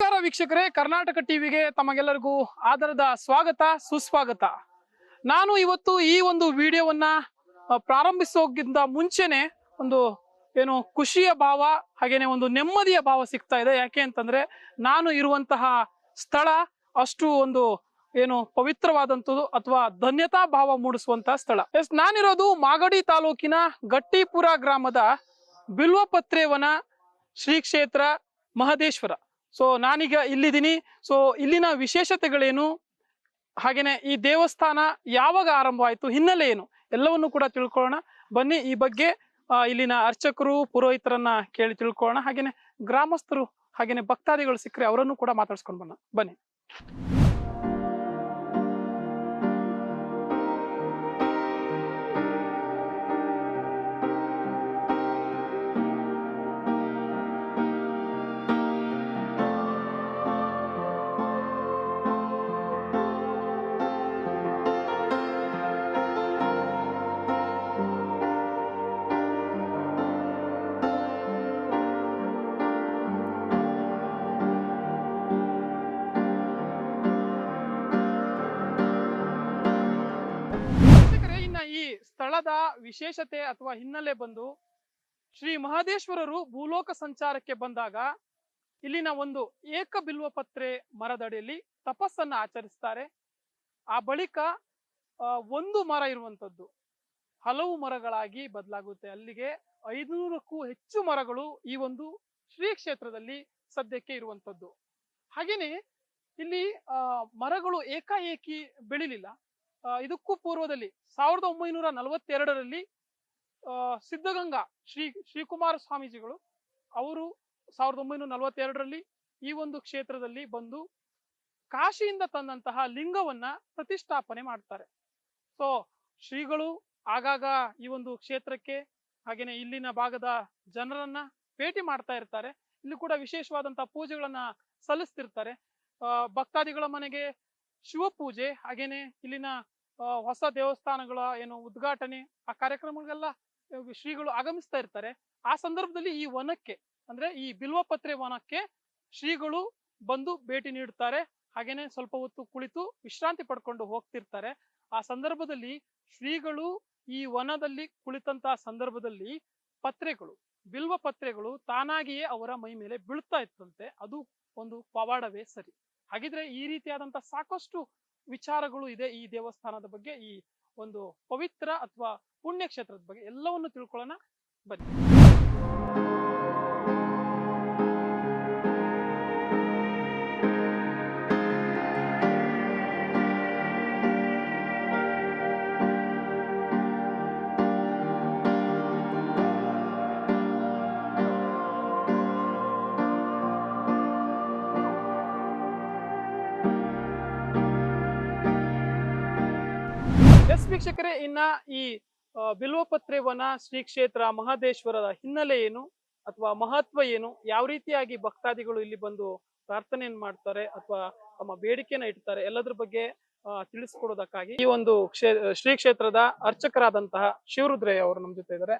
ನಮಸ್ಕಾರ ವೀಕ್ಷಕರೇ, ಕರ್ನಾಟಕ ಟಿವಿಗೆ ತಮಗೆಲ್ಲರಿಗೂ ಆದರದ ಸ್ವಾಗತ, ಸುಸ್ವಾಗತ. ನಾನು ಇವತ್ತು ಈ ಒಂದು ವಿಡಿಯೋವನ್ನ ಪ್ರಾರಂಭಿಸೋಕ್ಕಿಂತ ಮುಂಚೆನೆ ಒಂದು ಏನು ಖುಷಿಯ ಭಾವ, ಹಾಗೇನೆ ಒಂದು ನೆಮ್ಮದಿಯ ಭಾವ ಸಿಗ್ತಾ ಇದೆ. ಯಾಕೆ ಅಂತಂದ್ರೆ, ನಾನು ಇರುವಂತಹ ಸ್ಥಳ ಅಷ್ಟು ಒಂದು ಏನು ಪವಿತ್ರವಾದಂಥದ್ದು ಅಥವಾ ಧನ್ಯತಾ ಭಾವ ಮೂಡಿಸುವಂತಹ ಸ್ಥಳ. ಎಸ್, ನಾನಿರೋದು ಮಾಗಡಿ ತಾಲೂಕಿನ ಗಟ್ಟಿಪುರ ಗ್ರಾಮದ ಬಿಲ್ವಪತ್ರೇವನ ಶ್ರೀ ಕ್ಷೇತ್ರ ಮಹದೇಶ್ವರ. ಸೊ ನಾನೀಗ ಇಲ್ಲಿದ್ದೀನಿ. ಸೊ ಇಲ್ಲಿನ ವಿಶೇಷತೆಗಳೇನು? ಹಾಗೇನೆ ಈ ದೇವಸ್ಥಾನ ಯಾವಾಗ ಆರಂಭ ಆಯಿತು ಹಿನ್ನೆಲೆ ಏನು? ಎಲ್ಲವನ್ನು ಕೂಡ ತಿಳ್ಕೊಳ್ಳೋಣ. ಬನ್ನಿ ಈ ಬಗ್ಗೆ ಇಲ್ಲಿನ ಅರ್ಚಕರು, ಪುರೋಹಿತರನ್ನ ಕೇಳಿ ತಿಳ್ಕೊಳ್ಳೋಣ. ಹಾಗೇನೆ ಗ್ರಾಮಸ್ಥರು, ಹಾಗೇನೆ ಭಕ್ತಾದಿಗಳು ಸಿಕ್ಕರೆ ಅವರನ್ನು ಕೂಡ ಮಾತಾಡ್ಸ್ಕೊಂಡು ಬನ್ನ ಬನ್ನಿ. ವಿಶೇಷತೆ ಅಥವಾ ಹಿನ್ನೆಲೆ ಬಂದು ಶ್ರೀ ಮಹದೇಶ್ವರರು ಭೂಲೋಕ ಸಂಚಾರಕ್ಕೆ ಬಂದಾಗ ಇಲ್ಲಿನ ಒಂದು ಏಕ ಬಿಲ್ವಪತ್ರೆ ಮರದಡಿಯಲ್ಲಿ ತಪಸ್ಸನ್ನ ಆಚರಿಸ್ತಾರೆ. ಆ ಬಳಿಕ ಒಂದು ಮರ ಇರುವಂತದ್ದು. ಹಲವು ಮರಗಳಾಗಿ ಬದಲಾಗುತ್ತೆ. ಅಲ್ಲಿಗೆ ಐದುನೂರಕ್ಕೂ ಹೆಚ್ಚು ಮರಗಳು ಈ ಒಂದು ಶ್ರೀ ಕ್ಷೇತ್ರದಲ್ಲಿ ಸದ್ಯಕ್ಕೆ ಇರುವಂತದ್ದು. ಹಾಗೇನೆ, ಇಲ್ಲಿ ಮರಗಳು ಏಕಾಏಕಿ ಬೆಳಿಲಿಲ್ಲ. ಇದಕ್ಕೂ ಪೂರ್ವದಲ್ಲಿ ಸಾವಿರದ ಒಂಬೈನೂರ ನಲವತ್ತೆರಡರಲ್ಲಿ ಸಿದ್ಧಗಂಗಾ ಶ್ರೀ, ಶ್ರೀಕುಮಾರ ಸ್ವಾಮೀಜಿಗಳು ಅವರು ಸಾವಿರದ ಒಂಬೈನೂರ ನಲವತ್ತೆರಡರಲ್ಲಿ ಈ ಒಂದು ಕ್ಷೇತ್ರದಲ್ಲಿ ಬಂದು ಕಾಶಿಯಿಂದ ತಂದಂತಹ ಲಿಂಗವನ್ನ ಪ್ರತಿಷ್ಠಾಪನೆ ಮಾಡ್ತಾರೆ. ಸೊ ಶ್ರೀಗಳು ಆಗಾಗ ಈ ಒಂದು ಕ್ಷೇತ್ರಕ್ಕೆ, ಹಾಗೇನೆ ಇಲ್ಲಿನ ಭಾಗದ ಜನರನ್ನ ಭೇಟಿ ಮಾಡ್ತಾ ಇರ್ತಾರೆ. ಇಲ್ಲಿ ಕೂಡ ವಿಶೇಷವಾದಂತಹ ಪೂಜೆಗಳನ್ನ ಸಲ್ಲಿಸ್ತಿರ್ತಾರೆ. ಭಕ್ತಾದಿಗಳ ಮನೆಗೆ ಶಿವ ಪೂಜೆ ಹಾಗೇನೆ ಇಲ್ಲಿನ ಹೊಸ ದೇವಸ್ಥಾನಗಳ ಏನು ಉದ್ಘಾಟನೆ, ಆ ಕಾರ್ಯಕ್ರಮಗಳೆಲ್ಲ ಶ್ರೀಗಳು ಆಗಮಿಸ್ತಾ ಇರ್ತಾರೆ. ಆ ಸಂದರ್ಭದಲ್ಲಿ ಈ ವನಕ್ಕೆ, ಅಂದ್ರೆ ಈ ಬಿಲ್ವಪತ್ರೆ ವನಕ್ಕೆ ಶ್ರೀಗಳು ಬಂದು ಭೇಟಿ ನೀಡುತ್ತಾರೆ ಹಾಗೇನೆ ಸ್ವಲ್ಪ ಹೊತ್ತು ಕುಳಿತು ವಿಶ್ರಾಂತಿ ಪಡ್ಕೊಂಡು ಹೋಗ್ತಿರ್ತಾರೆ. ಆ ಸಂದರ್ಭದಲ್ಲಿ ಶ್ರೀಗಳು ಈ ವನದಲ್ಲಿ ಕುಳಿತಂತಹ ಸಂದರ್ಭದಲ್ಲಿ ಪತ್ರೆಗಳು ಬಿಲ್ವ ಪತ್ರೆಗಳು ತಾನಾಗಿಯೇ ಅವರ ಮೈ ಮೇಲೆ ಬೀಳ್ತಾ ಇತ್ತಂತೆ ಅದು ಒಂದು ಪವಾಡವೇ ಸರಿ. ಹಾಗಿದ್ರೆ ಈ ರೀತಿಯಾದಂತಹ ಸಾಕಷ್ಟು ವಿಚಾರಗಳು ಇದೆ ಈ ದೇವಸ್ಥಾನದ ಬಗ್ಗೆ, ಈ ಒಂದು ಪವಿತ್ರ ಅಥವಾ ಪುಣ್ಯ ಕ್ಷೇತ್ರದ ಬಗ್ಗೆ ಎಲ್ಲವನ್ನು ತಿಳ್ಕೊಳ್ಳೋಣ ಬನ್ನಿ. ವೀಕ್ಷಕರೇ ಇನ್ನ ಈ ಬಿಲ್ವಪತ್ರೆ ವನ ಶ್ರೀ ಕ್ಷೇತ್ರ ಮಹದೇಶ್ವರದ ಹಿನ್ನೆಲೆ ಏನು ಅಥವಾ ಮಹತ್ವ ಏನು ಯಾವ ರೀತಿಯಾಗಿ ಭಕ್ತಾದಿಗಳು ಇಲ್ಲಿ ಬಂದು ಪ್ರಾರ್ಥನೆಯನ್ನು ಮಾಡ್ತಾರೆ ಅಥವಾ ತಮ್ಮ ಬೇಡಿಕೆನ ಇಡ್ತಾರೆ ಎಲ್ಲದ್ರ ಬಗ್ಗೆ ತಿಳಿಸ್ಕೊಡೋದಕ್ಕಾಗಿ ಈ ಒಂದು ಕ್ಷೇ ಶ್ರೀ ಕ್ಷೇತ್ರದ ಅರ್ಚಕರಾದಂತಹ ಶಿವರುದ್ರಯ್ಯ ಅವರು ನಮ್ಮ ಜೊತೆ ಇದ್ದಾರೆ.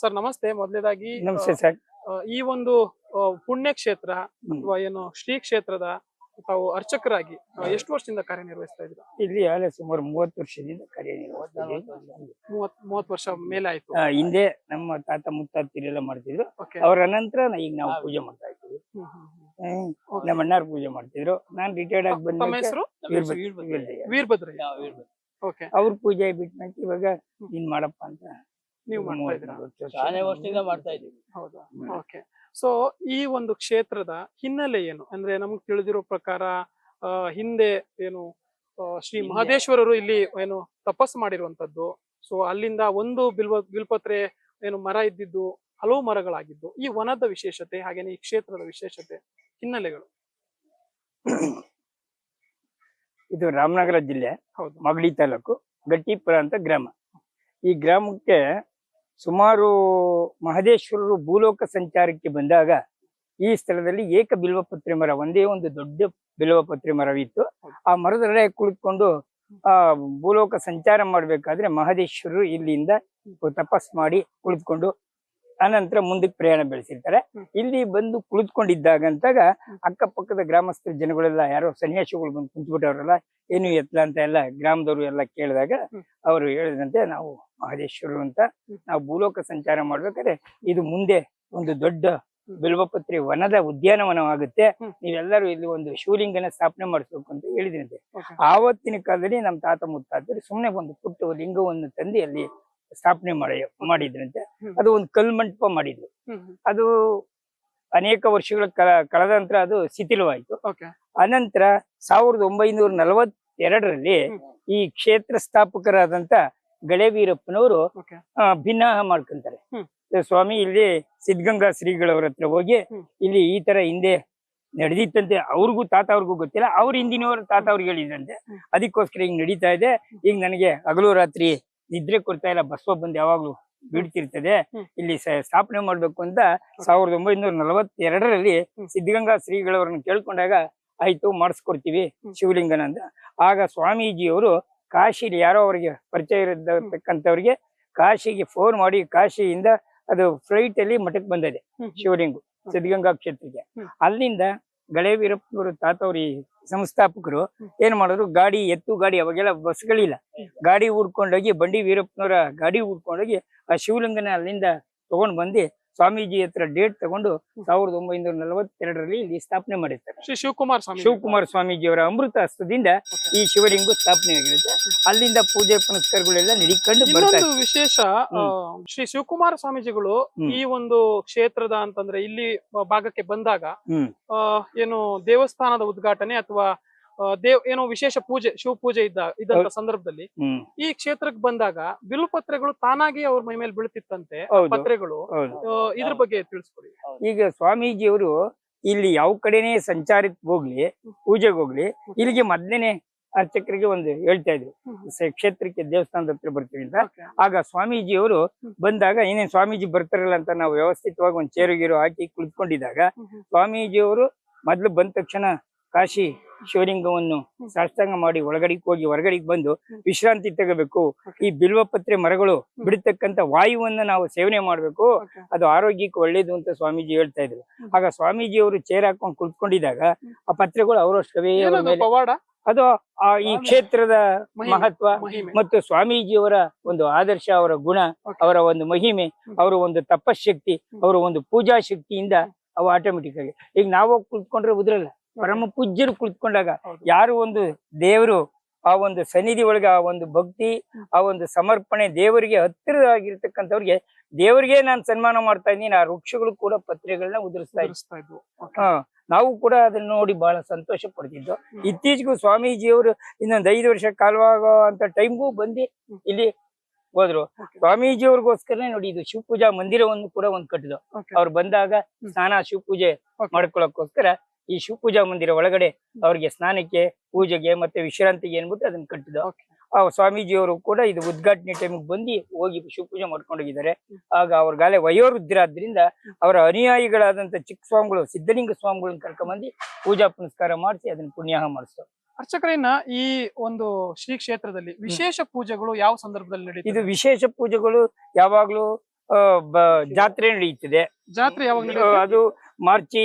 ಸರ್ ನಮಸ್ತೆ. ಮೊದಲೇದಾಗಿ ನಮಸ್ತೆ ಸರ್. ಈ ಒಂದು ಪುಣ್ಯ ಕ್ಷೇತ್ರ ಅಥವಾ ಏನು ಶ್ರೀ ಕ್ಷೇತ್ರದ ತಾವು ಅರ್ಚಕರಾಗಿ ಎಷ್ಟು ವರ್ಷದಿಂದ ಕಾರ್ಯನಿರ್ವಹಿಸ್ತಾ ಇದ್ರು ಇಲ್ಲಿ ಆಗಲೇ ಸುಮಾರು ಮೂವತ್ತು ವರ್ಷದಿಂದ ಕಾರ್ಯನಿರ್ವಹಿಸ್ತಿದ್ದೀವಿ ಮೂವತ್ ಮೂವತ್ ವರ್ಷ ಮೇಲೆ ಆಯ್ತು. ಆ, ಹಿಂದೆ ನಮ್ಮ ತಾತ ಮುತ್ತಾತಿರೆಲ್ಲ ಮಾಡ್ತಿದ್ರು. ಅವರ ಅವ್ರ ನಂತರ ಈಗ ನಾವು ಪೂಜೆ ಮಾಡ್ತಾ ಇದ್ದೀವಿ. ಹ್ಮ್. ನಮ್ಮ ಅಣ್ಣಾರು ಪೂಜೆ ಮಾಡ್ತಿದ್ರು. ನಾನ್ ರಿಟೈರ್ಡ್ ಆಗಿ ಬಂದ ತಮ್ಮ ಹೆಸರು? ವೀರಭದ್ರಯ್ಯ ಓಕೆ. ಅವ್ರ ಪೂಜೆ ಬಿಟ್ಟ ಇವಾಗ ನೀನ್ ಮಾಡಪ್ಪ ಅಂತ ನೀವು ಮಾಡ್ತಾ ಮೂವತ್ತು ಇದ್ದೀರಾ ವರ್ಷ ಶಾಲೆ ವರ್ಷದಿಂದ ಮಾಡ್ತಾ ಇದ್ದೀವಿ. ಹೌದಾ? ಓಕೆ. ಸೊ ಈ ಒಂದು ಕ್ಷೇತ್ರದ ಹಿನ್ನೆಲೆ ಏನು? ಅಂದ್ರೆ ನಮ್ಗೆ ತಿಳಿದಿರೋ ಪ್ರಕಾರ ಹಿಂದೆ ಏನು ಶ್ರೀ ಹಿಂದೆ- ಮಹದೇಶ್ವರರು ಇಲ್ಲಿ ಏನು ತಪಸ್ಸು ಮಾಡಿರುವಂತದ್ದು ಸೊ ಅಲ್ಲಿಂದ ಒಂದು ಬಿಲ್ವ ಬಿಲ್ಪತ್ರೆ ಏನು ಮರ ಇದ್ದಿದ್ದು ಹಲವು ಮರಗಳಾಗಿದ್ದು ಈ ವನದ ವಿಶೇಷತೆ ಹಾಗೇನೆ ಈ ಕ್ಷೇತ್ರದ ವಿಶೇಷತೆ ಹಿನ್ನೆಲೆಗಳು. ಇದು ರಾಮನಗರ ಜಿಲ್ಲೆ ಹೌದು. ಮಗಡಿ ತಾಲೂಕು ಗಟ್ಟಿಪುರ ಅಂತ ಗ್ರಾಮ. ಈ ಗ್ರಾಮಕ್ಕೆ ಸುಮಾರು ಮಹದೇಶ್ವರರು ಭೂಲೋಕ ಸಂಚಾರಕ್ಕೆ ಬಂದಾಗ ಈ ಸ್ಥಳದಲ್ಲಿ ಏಕ ಬಿಲ್ವಪತ್ರಿ ಮರ ಒಂದೇ ಒಂದು ದೊಡ್ಡ ಬಿಲ್ವಪತ್ರಿ ಮರವಿತ್ತು ಆ ಮರದಲ್ಲೇ ಕುಳಿತುಕೊಂಡು ಆ ಭೂಲೋಕ ಸಂಚಾರ ಮಾಡಬೇಕಾದ್ರೆ ಮಹದೇಶ್ವರರು ಇಲ್ಲಿಂದ ತಪಸ್ ಮಾಡಿ ಕುಳಿತುಕೊಂಡು ಅನಂತರ ಮುಂದಕ್ಕೆ ಪ್ರಯಾಣ ಬೆಳೆಸಿರ್ತಾರೆ ಇಲ್ಲಿ ಬಂದು ಕುಳಿತುಕೊಂಡಿದ್ದಾಗ ಅಂತಾಗ ಹ್ಮ್. ಅಕ್ಕಪಕ್ಕದ ಗ್ರಾಮಸ್ಥರ ಜನಗಳೆಲ್ಲ ಯಾರೋ ಸನ್ಯಾಸಿಗಳು ಬಂದು ಕುಂತ್ಬಿಟ್ಟವ್ರಲ್ಲ ಏನು ಎತ್ತಲ ಅಂತ ಎಲ್ಲ ಗ್ರಾಮದವರು ಎಲ್ಲ ಕೇಳಿದಾಗ ಅವರು ಹೇಳಿದಂತೆ ನಾವು ಮಹದೇಶ್ವರರು ಅಂತ. ನಾವು ಭೂಲೋಕ ಸಂಚಾರ ಮಾಡ್ಬೇಕಾದ್ರೆ ಇದು ಮುಂದೆ ಒಂದು ದೊಡ್ಡ. ಬಿಲ್ವಪತ್ರಿ ವನದ ಉದ್ಯಾನವನವಾಗುತ್ತೆ. ನೀವೆಲ್ಲರೂ ಇಲ್ಲಿ ಒಂದು ಶಿವಲಿಂಗನ ಸ್ಥಾಪನೆ ಮಾಡಿಸ್ಬೇಕು ಅಂತ ಹೇಳಿದ್ರಂತೆ ಆವತ್ತಿನ ಕಾಲದಲ್ಲಿ ನಮ್ಮ ತಾತ ಮುತ್ತಾತರು ಸುಮ್ಮನೆ ಒಂದು ಪುಟ್ಟ ಲಿಂಗವನ್ನು ತಂದು ಅಲ್ಲಿ ಸ್ಥಾಪನೆ ಮಾಡಿ ಮಾಡಿದ್ರಂತೆ. ಅದು ಒಂದು ಕಲ್ಮಂಟಪ ಮಾಡಿದ್ರು ಅದು ಅನೇಕ ವರ್ಷಗಳ ಕಳ ಕಳೆದ ನಂತರ ಅದು ಶಿಥಿಲವಾಯಿತು. ಅನಂತರ ಸಾವಿರದ ಒಂಬೈನೂರ ನಲವತ್ತೆರಡರಲ್ಲಿ ಈ ಕ್ಷೇತ್ರ ಸ್ಥಾಪಕರಾದಂತ ಗಳೆವೀರಪ್ಪನವರು ವೀರಪ್ಪನವರು ಭಿನ್ನಾಹ ಮಾಡ್ಕೊಂತಾರೆ. ಸ್ವಾಮಿ ಇಲ್ಲಿ ಸಿದ್ಧಗಂಗಾ ಶ್ರೀಗಳವ್ರ ಹತ್ರ ಹೋಗಿ ಇಲ್ಲಿ ಈ ತರ ಹಿಂದೆ ನಡೆದಿತ್ತಂತೆ. ಅವ್ರಿಗೂ ತಾತ ಅವ್ರಿಗೂ ಗೊತ್ತಿಲ್ಲ. ಅವ್ರ ಹಿಂದಿನವ್ರ ತಾತ ಅವ್ರಿಗೆ ಹೇಳಿದಂತೆ. ಅದಕ್ಕೋಸ್ಕರ ಹಿಂಗ್ ನಡೀತಾ ಇದೆ. ಈಗ ನನಗೆ ಹಗಲು ರಾತ್ರಿ ನಿದ್ರೆ ಕೊಡ್ತಾ ಇಲ್ಲ. ಬಸವ ಬಂದು ಯಾವಾಗ್ಲೂ ಬೀಳ್ತಿರ್ತದೆ. ಇಲ್ಲಿ ಸ್ಥಾಪನೆ ಮಾಡ್ಬೇಕು ಅಂತ ಸಾವಿರದ ಒಂಬೈನೂರ ನಲವತ್ತೆರಡರಲ್ಲಿ. ಸಿದ್ಧಗಂಗಾ ಶ್ರೀಗಳವ್ರನ್ನ ಕೇಳ್ಕೊಂಡಾಗ ಆಯ್ತು ಮಾಡಿಸ್ಕೊಡ್ತೀವಿ ಶಿವಲಿಂಗನ ಅಂತ. ಆಗ ಸ್ವಾಮೀಜಿಯವರು ಕಾಶಿಲಿ ಯಾರೋ ಅವರಿಗೆ ಪರಿಚಯ ಇರತಕ್ಕಂಥವ್ರಿಗೆ ಕಾಶಿಗೆ ಫೋನ್ ಮಾಡಿ ಕಾಶಿಯಿಂದ ಅದು ಫ್ಲೈಟ್ ಅಲ್ಲಿ ಮಠಕ್ಕೆ ಬಂದಿದೆ ಶಿವಲಿಂಗು ಸಿದ್ಧಗಂಗಾ ಕ್ಷೇತ್ರಕ್ಕೆ. ಅಲ್ಲಿಂದ ಗಳೆವೀರಪ್ಪನವರು ತಾತವ್ರಿ ಸಂಸ್ಥಾಪಕರು. ಏನ್ ಮಾಡಿದ್ರು ಗಾಡಿ ಎತ್ತು ಗಾಡಿ ಅವಾಗೆಲ್ಲ ಬಸ್ಗಳಿಲ್ಲ ಗಾಡಿ ಹುಡ್ಕೊಂಡೋಗಿ ಬಂಡಿ ವೀರಪ್ಪನವರ ಗಾಡಿ ಹುಡ್ಕೊಂಡೋಗಿ ಆ ಶಿವಲಿಂಗನ ಅಲ್ಲಿಂದ ತಗೊಂಡ್ ಬಂದು ಸ್ವಾಮೀಜಿ ಹತ್ರ ಡೇಟ್ ತಗೊಂಡು ಸಾವಿರದ ಒಂಬೈನೂರ ನಲವತ್ತೆರಡರಲ್ಲಿ ಇಲ್ಲಿ ಸ್ಥಾಪನೆ ಮಾಡಿರ್ತಾರೆ. ಶ್ರೀ ಶಿವಕುಮಾರ್ ಸ್ವಾಮಿ ಶಿವಕುಮಾರ ಸ್ವಾಮೀಜಿಯವರ ಅಮೃತ ಹಸ್ತದಿಂದ ಈ ಶಿವಲಿಂಗ ಸ್ಥಾಪನೆ ಆಗಿರುತ್ತೆ ಅಲ್ಲಿಂದ ಪೂಜೆ ಪುನಸ್ಕಾರಗಳೆಲ್ಲ ನಡಿಕೊಂಡು ಬರ್ತಾ ಇನ್ನೊಂದು ವಿಶೇಷ ಶ್ರೀ ಶಿವಕುಮಾರ ಸ್ವಾಮೀಜಿಗಳು ಈ ಒಂದು ಕ್ಷೇತ್ರದ ಅಂತಂದ್ರೆ ಇಲ್ಲಿ ಭಾಗಕ್ಕೆ ಬಂದಾಗ ಏನು ದೇವಸ್ಥಾನದ ಉದ್ಘಾಟನೆ ಅಥವಾ ದೇವ್ ಏನೋ ವಿಶೇಷ ಪೂಜೆ ಶಿವ ಪೂಜೆ ಇದ್ದ ಇದ್ದಂತ ಸಂದರ್ಭದಲ್ಲಿ ಈ ಕ್ಷೇತ್ರಕ್ಕೆ ಬಂದಾಗ ಬಿಲ್ಪತ್ರೆಗಳು ತಾನಾಗಿ ಅವ್ರ ಮೈ ಮೇಲೆ ಬೀಳ್ತಿತ್ತಂತೆ ಪತ್ರೆಗಳು. ಇದ್ರ ಬಗ್ಗೆ ತಿಳಿಸ್ಕೊಡಿ. ಈಗ ಸ್ವಾಮೀಜಿಯವರು ಇಲ್ಲಿ ಯಾವ ಕಡೆನೆ ಸಂಚಾರಕ್ಕೆ ಹೋಗ್ಲಿ ಪೂಜೆಗೆ ಹೋಗ್ಲಿ ಇಲ್ಲಿಗೆ ಮೊದ್ಲೇನೆ ಅರ್ಚಕರಿಗೆ ಒಂದು ಹೇಳ್ತಾ ಇದ್ರು. ಕ್ಷೇತ್ರಕ್ಕೆ ದೇವಸ್ಥಾನದ ಹತ್ರ ಬರ್ತೀವಿ ಅಂತ. ಆಗ ಸ್ವಾಮೀಜಿಯವರು ಬಂದಾಗ ಏನೇನ್ ಸ್ವಾಮೀಜಿ ಬರ್ತಾರಲ್ಲ ಅಂತ ನಾವು ವ್ಯವಸ್ಥಿತವಾಗಿ ಒಂದು ಚೇರು ಗೀರು ಹಾಕಿ ಕುಳಿತುಕೊಂಡಿದ್ದಾಗ ಹ್ಮ್. ಸ್ವಾಮೀಜಿಯವರು ಮೊದ್ಲು ಬಂದ ತಕ್ಷಣ ಕಾಶಿ ಶಿವಲಿಂಗವನ್ನು. ಸಾಷ್ಟಾಂಗ ಮಾಡಿ ಒಳಗಡೆಗೆ ಹೋಗಿ ಹೊರಗಡೆಗೆ ಬಂದು ವಿಶ್ರಾಂತಿ ತಗೋಬೇಕು. ಈ ಬಿಲ್ವಪತ್ರೆ ಮರಗಳು ಬಿಡತಕ್ಕಂತ ವಾಯುವನ್ನ ನಾವು ಸೇವನೆ ಮಾಡ್ಬೇಕು. ಅದು ಆರೋಗ್ಯಕ್ಕೆ ಒಳ್ಳೇದು ಅಂತ ಸ್ವಾಮೀಜಿ ಹೇಳ್ತಾ ಇದ್ರು. ಆಗ ಸ್ವಾಮೀಜಿ ಅವರು ಚೇರ್ ಹಾಕೊಂಡು ಕುಳಿತುಕೊಂಡಿದ್ದಾಗ ಆ ಪತ್ರೆಗಳು ಅವರಷ್ಟವೇ ಅದು ಆ ಈ ಕ್ಷೇತ್ರದ ಮಹತ್ವ ಮತ್ತು ಸ್ವಾಮೀಜಿಯವರ ಒಂದು ಆದರ್ಶ ಅವರ ಗುಣ ಅವರ ಒಂದು ಮಹಿಮೆ ಹ್ಮ್. ಅವರ ಒಂದು ತಪಶಕ್ತಿ ಅವರ ಒಂದು ಪೂಜಾ ಶಕ್ತಿಯಿಂದ ಅವು ಆಟೋಮೆಟಿಕ್ ಆಗಿ. ಈಗ ನಾವು ಕುಳಿತುಕೊಂಡ್ರೆ ಉದ್ರಲ್ಲ. ಪರಮ ಪೂಜ್ಯರು ಕುಳಿತುಕೊಂಡಾಗ ಯಾರು ಒಂದು ದೇವರು ಆ ಒಂದು ಸನ್ನಿಧಿ ಒಳಗೆ ಆ ಒಂದು ಭಕ್ತಿ ಆ ಒಂದು ಸಮರ್ಪಣೆ ದೇವರಿಗೆ ಹತ್ತಿರವಾಗಿರ್ತಕ್ಕಂಥವ್ರಿಗೆ ದೇವರಿಗೆ ನಾನು ಸನ್ಮಾನ ಮಾಡ್ತಾ ಇದ್ದೀನಿ ಆ ವೃಕ್ಷಗಳು ಕೂಡ ಪತ್ರೆಗಳನ್ನ ಉದುರಿಸ್ತಾ ಇದ್ವು. ಹಾ ನಾವು ಕೂಡ ಅದನ್ನ ನೋಡಿ ಬಹಳ ಸಂತೋಷ ಪಡ್ತಿದ್ದೋ. ಇತ್ತೀಚೆಗೂ ಸ್ವಾಮೀಜಿಯವರು ಇನ್ನೊಂದ್ ಐದು ವರ್ಷ ಕಾಲವಾಗೋ ಅಂತ ಟೈಮ್ಗೂ ಬಂದು ಇಲ್ಲಿ ಹೋದ್ರು. ಸ್ವಾಮೀಜಿಯವ್ರಿಗೋಸ್ಕರನೇ ನೋಡಿ ಇದು ಶಿವಪೂಜಾ ಮಂದಿರವನ್ನು ಕೂಡ ಒಂದ್ ಕಟ್ಟಿದ್ರು. ಅವ್ರು ಬಂದಾಗ. ಸ್ನಾನ ಶಿವಪೂಜೆ. ಮಾಡ್ಕೊಳಕ್ಕೋಸ್ಕರ ಈ ಶಿವಪೂಜಾ ಮಂದಿರ ಒಳಗಡೆ ಅವ್ರಿಗೆ ಸ್ನಾನಕ್ಕೆ ಪೂಜೆಗೆ ಮತ್ತೆ ವಿಶ್ರಾಂತಿಗೆ ಏನ್ಬಿಟ್ಟು ಅದನ್ನ ಕಟ್ಟಿದ್ರು ಆ ಆ ಸ್ವಾಮೀಜಿಯವರು ಕೂಡ ಇದು ಉದ್ಘಾಟನೆ ಟೈಮಿಗೆ ಬಂದು ಹೋಗಿ ಶಿವಪೂಜೆ ಮಾಡ್ಕೊಂಡೋಗಿದ್ದಾರೆ ಆಗ ಅವ್ರಗಾಲೆ ವಯೋವೃದ್ಧರಾದ್ರಿಂದ ಅವರ ಅನುಯಾಯಿಗಳಾದಂತ ಚಿಕ್ಕ ಸ್ವಾಮಿಗಳು ಸಿದ್ಧಲಿಂಗ ಸ್ವಾಮಿಗಳನ್ನ ಕರ್ಕೊಂಬಂದು ಪೂಜಾ ಪುನಸ್ಕಾರ ಮಾಡಿಸಿ ಅದನ್ನ ಪುಣ್ಯಾಹ ಮಾಡಿಸ್ತಾರೆ. ಅರ್ಚಕರನ್ನ ಈ ಒಂದು ಶ್ರೀ ಕ್ಷೇತ್ರದಲ್ಲಿ ವಿಶೇಷ ಪೂಜೆಗಳು ಯಾವ ಸಂದರ್ಭದಲ್ಲಿ ನಡೆಯುತ್ತೆ ಇದು ವಿಶೇಷ ಪೂಜೆಗಳು ಯಾವಾಗ್ಲೂ ಜಾತ್ರೆ ನಡೆಯುತ್ತದೆ. ಜಾತ್ರೆ ಯಾವಾಗ? ಅದು ಮಾರ್ಚಿ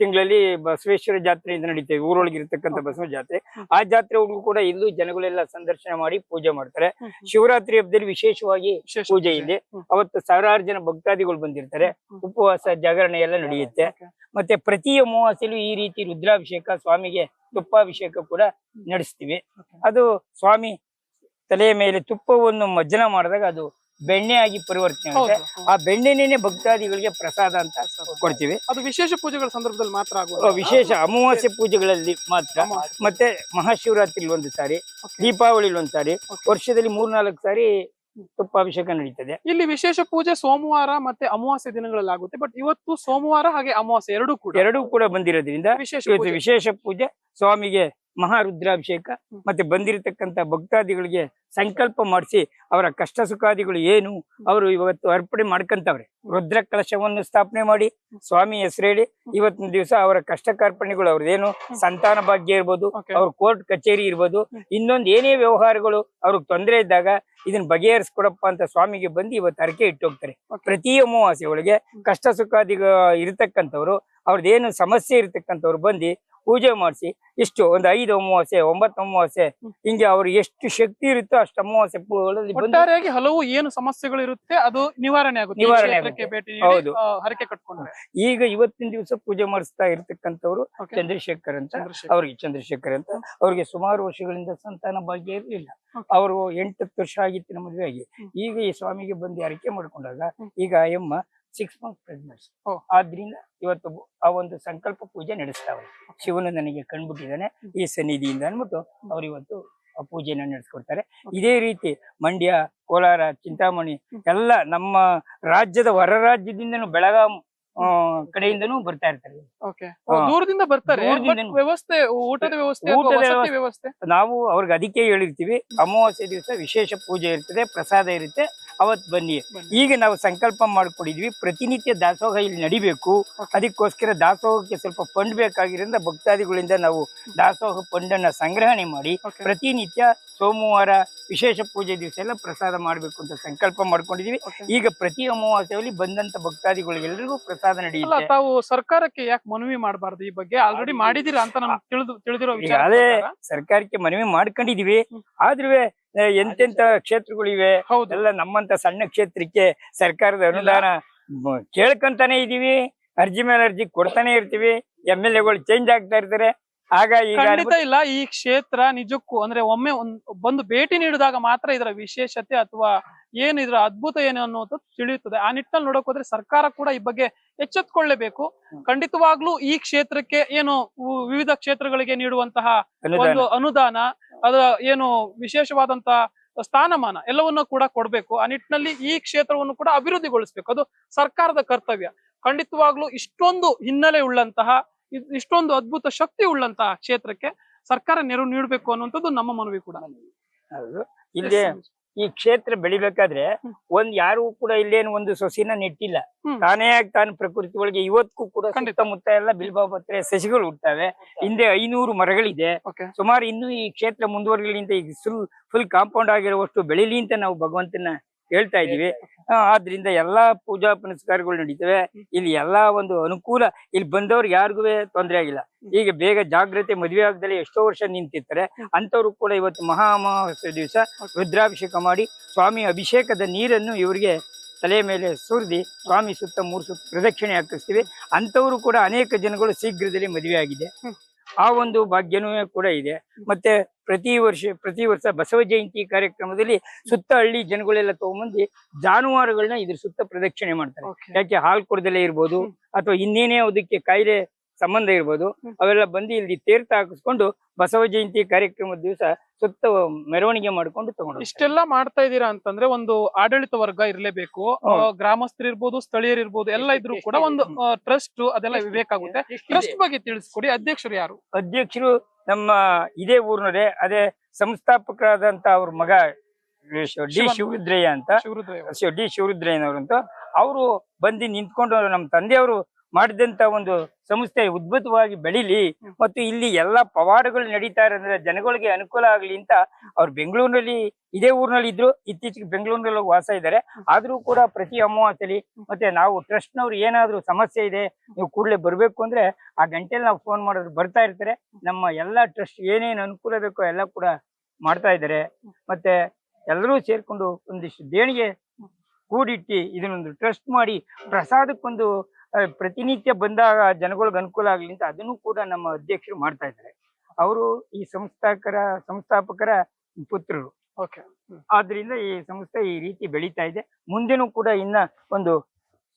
ತಿಂಗಳಲ್ಲಿ ಬಸವೇಶ್ವರ ಜಾತ್ರೆಯಿಂದ ನಡೀತೇವೆ ಊರೊಳಗೆ ಇರತಕ್ಕಂತ ಬಸವ ಜಾತ್ರೆ. ಆ ಜಾತ್ರೆ ಒಳಗೂ ಕೂಡ ಇಲ್ಲೂ ಜನಗಳೆಲ್ಲ ಸಂದರ್ಶನ ಮಾಡಿ ಪೂಜೆ ಮಾಡ್ತಾರೆ. ಶಿವರಾತ್ರಿ ಹಬ್ಬದಲ್ಲಿ ವಿಶೇಷವಾಗಿ ವಿಶೇಷ ಪೂಜೆ ಇದೆ. ಅವತ್ತು ಸಾವಿರಾರು ಜನ ಭಕ್ತಾದಿಗಳು ಬಂದಿರ್ತಾರೆ. ಉಪವಾಸ ಜಾಗರಣೆ ಎಲ್ಲ ನಡೆಯುತ್ತೆ. ಮತ್ತೆ ಪ್ರತಿ ಅಮಾವಾಸ್ಯಲು ಈ ರೀತಿ ರುದ್ರಾಭಿಷೇಕ ಸ್ವಾಮಿಗೆ ತುಪ್ಪಾಭಿಷೇಕ ಕೂಡ ನಡೆಸ್ತೀವಿ. ಅದು ಸ್ವಾಮಿ ತಲೆಯ ಮೇಲೆ ತುಪ್ಪವನ್ನು ಮಜ್ಜನ ಮಾಡಿದಾಗ ಅದು ಬೆಣ್ಣೆ ಆಗಿ ಪರಿವರ್ತನೆ ಆಗುತ್ತೆ. ಆ ಬೆಣ್ಣೆನೇ ಭಕ್ತಾದಿಗಳಿಗೆ ಪ್ರಸಾದ ಅಂತ ಕೊಡ್ತೀವಿ. ಅದು ವಿಶೇಷ ಪೂಜೆಗಳ ಸಂದರ್ಭದಲ್ಲಿ ಮಾತ್ರ ಆಗುವ ವಿಶೇಷ ಅಮಾವಾಸ್ಯೆ ಪೂಜೆಗಳಲ್ಲಿ ಮಾತ್ರ. ಮತ್ತೆ ಮಹಾಶಿವರಾತ್ರಿ ಒಂದು ಸಾರಿ ದೀಪಾವಳಿಲಿ ದೀಪಾವಳಿ ಒಂದು ಸಾರಿ. ವರ್ಷದಲ್ಲಿ ಮೂರ್ನಾಲ್ಕು ಸಾರಿ ತುಪ್ಪಾಭಿಷೇಕ ನಡೀತದೆ. ಇಲ್ಲಿ ವಿಶೇಷ ಪೂಜೆ ಸೋಮವಾರ ಮತ್ತೆ ಅಮಾವಾಸ್ಯೆ ದಿನಗಳಲ್ಲಿ ಆಗುತ್ತೆ. ಬಟ್ ಇವತ್ತು ಸೋಮವಾರ ಹಾಗೆ ಅಮಾವಾಸ್ಯ ಎರಡೂ ಕೂಡ ಎರಡೂ ಕೂಡ ಬಂದಿರೋದ್ರಿಂದ ವಿಶೇಷ. ವಿಶೇಷ ಪೂಜೆ ಸ್ವಾಮಿಗೆ ಮಹಾರುದ್ರಾಭಿಷೇಕ ರುದ್ರಾಭಿಷೇಕ ಮತ್ತೆ ಬಂದಿರತಕ್ಕಂತ ಭಕ್ತಾದಿಗಳಿಗೆ ಸಂಕಲ್ಪ ಮಾಡಿಸಿ ಅವರ ಕಷ್ಟ ಸುಖಾದಿಗಳು ಏನು ಅವರು ಇವತ್ತು ಅರ್ಪಣೆ ಮಾಡ್ಕಂತವ್ರೆ. ರುದ್ರ ಕಲಶವನ್ನು ಸ್ಥಾಪನೆ ಮಾಡಿ ಸ್ವಾಮಿ ಹೆಸರೇಳಿ ಇವತ್ತಿನ ದಿವಸ ಅವರ ಕಷ್ಟ ಕಾರ್ಪಣೆಗಳು ಅವ್ರದ್ದೇನು ಸಂತಾನ ಭಾಗ್ಯ ಇರ್ಬೋದು. ಅವ್ರ ಕೋರ್ಟ್ ಕಚೇರಿ ಇರ್ಬೋದು ಇನ್ನೊಂದು ಏನೇ ವ್ಯವಹಾರಗಳು ಅವ್ರಿಗೆ ತೊಂದರೆ ಇದ್ದಾಗ ಇದನ್ನ ಬಗೆಹರಿಸ್ಕೊಡಪ್ಪ ಅಂತ ಸ್ವಾಮಿಗೆ ಬಂದು ಇವತ್ತು ಹರಕೆ ಇಟ್ಟು ಹೋಗ್ತಾರೆ. ಪ್ರತಿ ಅಮಾವಾಸ್ಯೆ ಒಳಗೆ ಕಷ್ಟ ಸುಖಾದಿಗ ಇರತಕ್ಕಂಥವ್ರು ಅವ್ರದ್ದೇನು ಸಮಸ್ಯೆ ಇರತಕ್ಕಂಥವ್ರು ಬಂದು ಪೂಜೆ ಮಾಡಿಸಿ ಇಷ್ಟು ಒಂದು ಐದು ಅಮಾವಾಸ್ಯೆ ಒಂಬತ್ತು ಅಮಾವಾಸ್ಯೆ. ಹಿಂಗೆ ಅವ್ರಿಗೆ ಎಷ್ಟು ಶಕ್ತಿ ಇರುತ್ತೋ ಅಷ್ಟು ಅಮಾವಾಸ್ಯೆ ಒಟ್ಟಾರೆಯಾಗಿ ಹಲವು ಏನು ಸಮಸ್ಯೆಗಳು ಇರುತ್ತೆ ಅದು ನಿವಾರಣೆ ಆಗುತ್ತೆ. ನಿವಾರಣೆ ಹೌದು. ಹರಕೆ ಕಟ್ಕೊಂಡ್ರೆ. ಈಗ ಇವತ್ತಿನ ದಿವಸ ಪೂಜೆ ಮಾಡಿಸ್ತಾ ಇರ್ತಕ್ಕಂಥವ್ರು ಚಂದ್ರಶೇಖರ್ ಅಂತ. ಅವ್ರಿಗೆ ಚಂದ್ರಶೇಖರ್ ಅಂತ. ಅವ್ರಿಗೆ ಸುಮಾರು ವರ್ಷಗಳಿಂದ ಸಂತಾನ ಭಾಗ್ಯ ಇರಲಿಲ್ಲ. ಅವರು ಎಂಟತ್ತು ವರ್ಷ ಆಗಿತ್ತು ಮದುವೆ ಆಗಿ ಈಗ ಈ ಸ್ವಾಮಿಗೆ ಬಂದು ಹರಕೆ ಮಾಡ್ಕೊಂಡಾಗ ಈಗ ಆ ಎಮ್ಮ ಸಿಕ್ಸ್ ಮಂತ್ ಪ್ರೆಗ್ನೆನ್ಸಿ ಓ. ಆದ್ರಿಂದ ಇವತ್ತು ಆ ಒಂದು ಸಂಕಲ್ಪ ಪೂಜೆ ನಡೆಸ್ತಾವೆ ಶಿವನು ನನಗೆ ಕಂಡ್ಬಿಟ್ಟಿದ್ದಾನೆ ಈ ಸನ್ನಿಧಿಯಿಂದ ಅಂದ್ಬಿಟ್ಟು ಅವ್ರು ಇವತ್ತು ಆ ಪೂಜೆನ ನಡೆಸ್ಕೊಡ್ತಾರೆ. ಇದೇ ರೀತಿ ಮಂಡ್ಯ ಕೋಲಾರ ಚಿಂತಾಮಣಿ ಎಲ್ಲ ನಮ್ಮ ರಾಜ್ಯದ ಹೊರ ರಾಜ್ಯದಿಂದನು ಬೆಳಗಾಂ ಆ, ಕಡೆಯಿಂದನೂ ಬರ್ತಾ ಇರ್ತಾರೆ. ಓಕೆ. ಹಾ. ದೂರದಿಂದ ಬರ್ತಾರೆ ದೂರದಿಂದ but ವ್ಯವಸ್ಥೆ ಊಟದ ವ್ಯವಸ್ಥೆ ಅಥವಾ ಊಟದ ವಸತಿ ವ್ಯವಸ್ಥೆ? ನಾವು ಅವ್ರಿಗೆ ಅದಕ್ಕೆ ಹೇಳಿರ್ತೀವಿ ಅಮಾವಾಸ್ಯೆ ದಿವಸ ವಿಶೇಷ ಪೂಜೆ ಇರ್ತದೆ ಪ್ರಸಾದ ಇರುತ್ತೆ. ಅವತ್ ಬನ್ನಿ. ಈಗ ನಾವು ಸಂಕಲ್ಪ ಮಾಡ್ಕೊಂಡಿದ್ವಿ. ಪ್ರತಿನಿತ್ಯ ದಾಸೋಹ ಇಲ್ಲಿ ನಡಿಬೇಕು. ಅದಕ್ಕೋಸ್ಕರ ದಾಸೋಹಕ್ಕೆ ಸ್ವಲ್ಪ ಫಂಡ್ ಬೇಕಾಗಿರೋದ್ರಿಂದ ಭಕ್ತಾದಿಗಳಿಂದ ನಾವು ದಾಸೋಹ ಫಂಡ್ ಅನ್ನ ಸಂಗ್ರಹಣೆ ಮಾಡಿ ಪ್ರತಿನಿತ್ಯ ಸೋಮವಾರ ವಿಶೇಷ ಪೂಜೆ ದಿವಸ ಎಲ್ಲ ಪ್ರಸಾದ ಮಾಡಬೇಕು ಅಂತ ಸಂಕಲ್ಪ ಮಾಡ್ಕೊಂಡಿದೀವಿ. ಈಗ ಪ್ರತಿ ಅಮಾವಾಸ್ಯೆಯಲ್ಲಿ ಬಂದಂತ ಭಕ್ತಾದಿಗಳಿಗೆಲ್ಲರಿಗೂ ಪ್ರಸಾದ ನಡೆಯುತ್ತೆ. ತಾವು ಸರ್ಕಾರಕ್ಕೆ ಯಾಕೆ ಮನವಿ ಮಾಡಬಾರ್ದು ಈ ಬಗ್ಗೆ? ಆಲ್ರೆಡಿ ಮಾಡಿದಿರಾ ಅಂತ ನಮ್ಗೆ ತಿಳಿದು ತಿಳಿದಿರೋ ಅದೇ ಸರ್ಕಾರಕ್ಕೆ ಮನವಿ ಮಾಡ್ಕೊಂಡಿದೀವಿ. ಆದ್ರೂ ಎಂತೆಂತ ಕ್ಷೇತ್ರಗಳಿವೆ? ಎಲ್ಲ ನಮ್ಮಂತ ಸಣ್ಣ ಕ್ಷೇತ್ರಕ್ಕೆ ಸರ್ಕಾರದ ಅನುದಾನ ಕೇಳ್ಕೊಂತಾನೆ ಇದೀವಿ. ಅರ್ಜಿ ಮೇಲೆ ಅರ್ಜಿ ಕೊಡ್ತಾನೆ ಇರ್ತೀವಿ. ಎಂ ಎಲ್ ಎಗಳು ಚೇಂಜ್ ಆಗ್ತಾ ಇರ್ತಾರೆ. ಆಗ ಈಗ ಖಂಡಿತ ಇಲ್ಲ. ಈ ಕ್ಷೇತ್ರ ನಿಜಕ್ಕೂ ಅಂದ್ರೆ ಒಮ್ಮೆ ಬಂದು ಭೇಟಿ ನೀಡಿದಾಗ ಮಾತ್ರ ಇದರ ವಿಶೇಷತೆ ಅಥವಾ ಏನು ಇದರ ಅದ್ಭುತ ಏನು ಅನ್ನೋದು ತಿಳಿಯುತ್ತದೆ. ಆ ನಿಟ್ಟಿನಲ್ಲಿ ನೋಡಕ್ ಹೋದ್ರೆ ಸರ್ಕಾರ ಕೂಡ ಈ ಬಗ್ಗೆ ಎಚ್ಚೆತ್ಕೊಳ್ಳೇಬೇಕು. ಖಂಡಿತವಾಗ್ಲೂ ಈ ಕ್ಷೇತ್ರಕ್ಕೆ ಏನು ವಿವಿಧ ಕ್ಷೇತ್ರಗಳಿಗೆ ನೀಡುವಂತಹ ಒಂದು ಅನುದಾನ ಅದರ ಏನು ವಿಶೇಷವಾದಂತ ಸ್ಥಾನಮಾನ ಎಲ್ಲವನ್ನೂ ಕೂಡ ಕೊಡ್ಬೇಕು. ಆ ನಿಟ್ಟಿನಲ್ಲಿ ಈ ಕ್ಷೇತ್ರವನ್ನು ಕೂಡ ಅಭಿವೃದ್ಧಿಗೊಳಿಸ್ಬೇಕು. ಅದು ಸರ್ಕಾರದ ಕರ್ತವ್ಯ. ಖಂಡಿತವಾಗ್ಲೂ ಇಷ್ಟೊಂದು ಹಿನ್ನೆಲೆ ಉಳ್ಳಂತಹ ಇಷ್ಟೊಂದು ಅದ್ಭುತ ಶಕ್ತಿ ಉಳ್ಳಂತಹ ಕ್ಷೇತ್ರಕ್ಕೆ ಸರ್ಕಾರ ನೆರವು ನೀಡಬೇಕು ಅನ್ನುವಂಥದ್ದು ನಮ್ಮ ಮನವಿ ಕೂಡ ಹೌದು. ಇಲ್ಲಿ ಈ ಕ್ಷೇತ್ರ ಬೆಳಿಬೇಕಾದ್ರೆ. ಒಂದ್ ಯಾರು ಕೂಡ ಇಲ್ಲೇನು ಒಂದು ಸೊಸಿನ ನೆಟ್ಟಿಲ್ಲ. ತಾನೇ ಆಗಿ ತಾನು ಪ್ರಕೃತಿ ಒಳಗೆ ಇವತ್ತು ಕೂಡ. ಸುತ್ತಮುತ್ತ ಎಲ್ಲ ಬಿಲ್ಬಾಪತ್ರೆ ಸಸಿಗಳು ಹುಟ್ಟವೆ ಹಿಂದೆ ಐನೂರು ಮರಗಳಿದೆ ಸುಮಾರು ಇನ್ನು ಈ ಕ್ಷೇತ್ರ ಮುಂದುವರಿಲಿಂತ ಈಗ ಫುಲ್ ಫುಲ್ ಕಾಂಪೌಂಡ್ ಆಗಿರುವಷ್ಟು ಬೆಳಿಲಿ ಅಂತ ನಾವು ಭಗವಂತನ ಹೇಳ್ತಾ ಇದೀವಿ ಆದ್ರಿಂದ ಎಲ್ಲಾ ಪೂಜಾ ಪುನಸ್ಕಾರಗಳು ನಡೀತವೆ. ಇಲ್ಲಿ ಎಲ್ಲಾ ಒಂದು ಅನುಕೂಲ ಇಲ್ಲಿ ಬಂದವ್ರಿಗೆ ಯಾರಿಗೂ ತೊಂದರೆ ಆಗಿಲ್ಲ. ಈಗ ಬೇಗ ಜಾಗ್ರತೆ ಮದುವೆ ಆಗದಲ್ಲಿ ಎಷ್ಟೋ ವರ್ಷ ನಿಂತಿರ್ತಾರೆ. ಅಂತವ್ರು ಕೂಡ ಇವತ್ತು ಮಹಾ ಅಮಾವಾಸ್ಯೆ ದಿವಸ ರುದ್ರಾಭಿಷೇಕ ಮಾಡಿ ಸ್ವಾಮಿ ಅಭಿಷೇಕದ ನೀರನ್ನು ಇವರಿಗೆ ತಲೆ ಮೇಲೆ ಸುರಿದಿ ಸ್ವಾಮಿ ಸುತ್ತ ಮೂರು ಸುತ್ತ ಪ್ರದಕ್ಷಿಣೆ ಹಾಕಿಸ್ತೀವಿ. ಅಂತವರು ಕೂಡ ಅನೇಕ ಜನಗಳು ಶೀಘ್ರದಲ್ಲಿ ಮದುವೆ ಆಗಿದೆ. ಆ ಒಂದು ಭಾಗ್ಯನೂ ಕೂಡ ಇದೆ. ಮತ್ತೆ ಪ್ರತಿ ವರ್ಷ ಪ್ರತಿ ವರ್ಷ ಬಸವ ಜಯಂತಿ ಕಾರ್ಯಕ್ರಮದಲ್ಲಿ ಸುತ್ತ ಹಳ್ಳಿ ಜನಗಳೆಲ್ಲ ತಗೊಂಬಂದು ಜಾನುವಾರುಗಳನ್ನ ಇದ್ರ ಸುತ್ತ ಪ್ರದಕ್ಷಿಣೆ ಮಾಡ್ತಾರೆ. ಯಾಕೆ ಹಾಲು ಕೊಡದಲ್ಲೇ ಇರ್ಬೋದು ಅಥವಾ ಇನ್ನೇನೇ ಅದಕ್ಕೆ ಕಾಯಿಲೆ ಸಂಬಂಧ ಇರ್ಬೋದು. ಅವೆಲ್ಲ ಬಂದು ಇಲ್ಲಿ ತೀರ್ಥ ಹಾಕಿಸ್ಕೊಂಡು ಬಸವ ಜಯಂತಿ ಕಾರ್ಯಕ್ರಮದ ದಿವಸ ಸುತ್ತ ಮೆರವಣಿಗೆ ಮಾಡ್ಕೊಂಡು ತಗೊಂಡು ಇಷ್ಟೆಲ್ಲ ಮಾಡ್ತಾ ಇದ್ದೀರಾ ಅಂತಂದ್ರೆ ಒಂದು ಆಡಳಿತ ವರ್ಗ ಇರ್ಲೇಬೇಕು ಗ್ರಾಮಸ್ಥರಿರ್ಬೋದು ಸ್ಥಳೀಯರಿರ್ಬೋದು ಗ್ರಾಮಸ್ಥರು ಇರ್ಬೋದು ಸ್ಥಳೀಯರು ಇರ್ಬೋದು ಎಲ್ಲ ಇದ್ರು ಕೂಡ ಒಂದು ಟ್ರಸ್ಟ್ ಅದೆಲ್ಲ ಬೇಕಾಗುತ್ತೆ ಟ್ರಸ್ಟ್ ಬಗ್ಗೆ ತಿಳಿಸ್ಕೊಡಿ ಅಧ್ಯಕ್ಷರು ಯಾರು? ಅಧ್ಯಕ್ಷರು ನಮ್ಮ ಇದೇ ಊರಿನದೇ ಅದೇ ಸಂಸ್ಥಾಪಕರಾದಂತ ಅವ್ರ ಮಗ ಡಿ. ಶಿವರುದ್ರಯ್ಯ ಅಂತ. ಡಿ ಶಿವರುದ್ರಯ್ಯನವರು ಅಂತ ಅವರು ಬಂದು ನಿಂತ್ಕೊಂಡು ನಮ್ಮ ತಂದೆಯವರು ಮಾಡಿದಂತ ಒಂದು ಸಂಸ್ಥೆ ಉದ್ಭುತವಾಗಿ ಬೆಳಿಲಿ. ಮತ್ತು ಇಲ್ಲಿ ಎಲ್ಲಾ ಪವಾಡಗಳು ನಡೀತಾ ಅಂದ್ರೆ ಜನಗಳಿಗೆ ಅನುಕೂಲ ಆಗ್ಲಿ ಅಂತ ಅವ್ರು ಬೆಂಗಳೂರಿನಲ್ಲಿ ಇದೇ ಊರಿನಲ್ಲಿ ಇದ್ರು ಇತ್ತೀಚೆಗೆ ಬೆಂಗಳೂರಿನಲ್ಲಿ ವಾಸ ಇದ್ದಾರೆ. ಆದ್ರೂ ಕೂಡ ಪ್ರತಿ ಅಮಾವಾಸ್ಯಲಿ ಮತ್ತೆ ನಾವು ಟ್ರಸ್ಟ್ ನವ್ರು ಏನಾದ್ರೂ ಸಮಸ್ಯೆ ಇದೆ ನೀವು ಕೂಡಲೇ ಬರಬೇಕು ಅಂದ್ರೆ ಆ ಗಂಟೆಲಿ ನಾವು ಫೋನ್ ಮಾಡಿದ್ರು ಬರ್ತಾ ಇರ್ತಾರೆ. ನಮ್ಮ ಎಲ್ಲಾ ಟ್ರಸ್ಟ್ ಏನೇನು ಅನುಕೂಲ ಬೇಕೋ ಎಲ್ಲ ಕೂಡ ಮಾಡ್ತಾ ಇದ್ದಾರೆ. ಮತ್ತೆ ಎಲ್ಲರೂ ಸೇರ್ಕೊಂಡು ಒಂದಿಷ್ಟು ದೇಣಿಗೆ ಕೂಡಿಟ್ಟು ಇದನ್ನೊಂದು ಟ್ರಸ್ಟ್ ಮಾಡಿ ಪ್ರಸಾದಕ್ಕೊಂದು ಪ್ರತಿನಿತ್ಯ ಬಂದಾಗ ಜನಗಳಿಗೆ ಅನುಕೂಲ ಆಗ್ಲಿ ಅಂತ ಅದನ್ನು ಕೂಡ ನಮ್ಮ ಅಧ್ಯಕ್ಷರು ಮಾಡ್ತಾ ಇದ್ದಾರೆ. ಅವರು ಈ ಸಂಸ್ಥಾಕರ ಸಂಸ್ಥಾಪಕರ ಪುತ್ರರು. ಓಕೆ ಆದ್ರಿಂದ ಈ ಸಂಸ್ಥೆ ಈ ರೀತಿ ಬೆಳೀತಾ ಇದೆ. ಮುಂದೆನೂ ಕೂಡ ಇನ್ನ ಒಂದು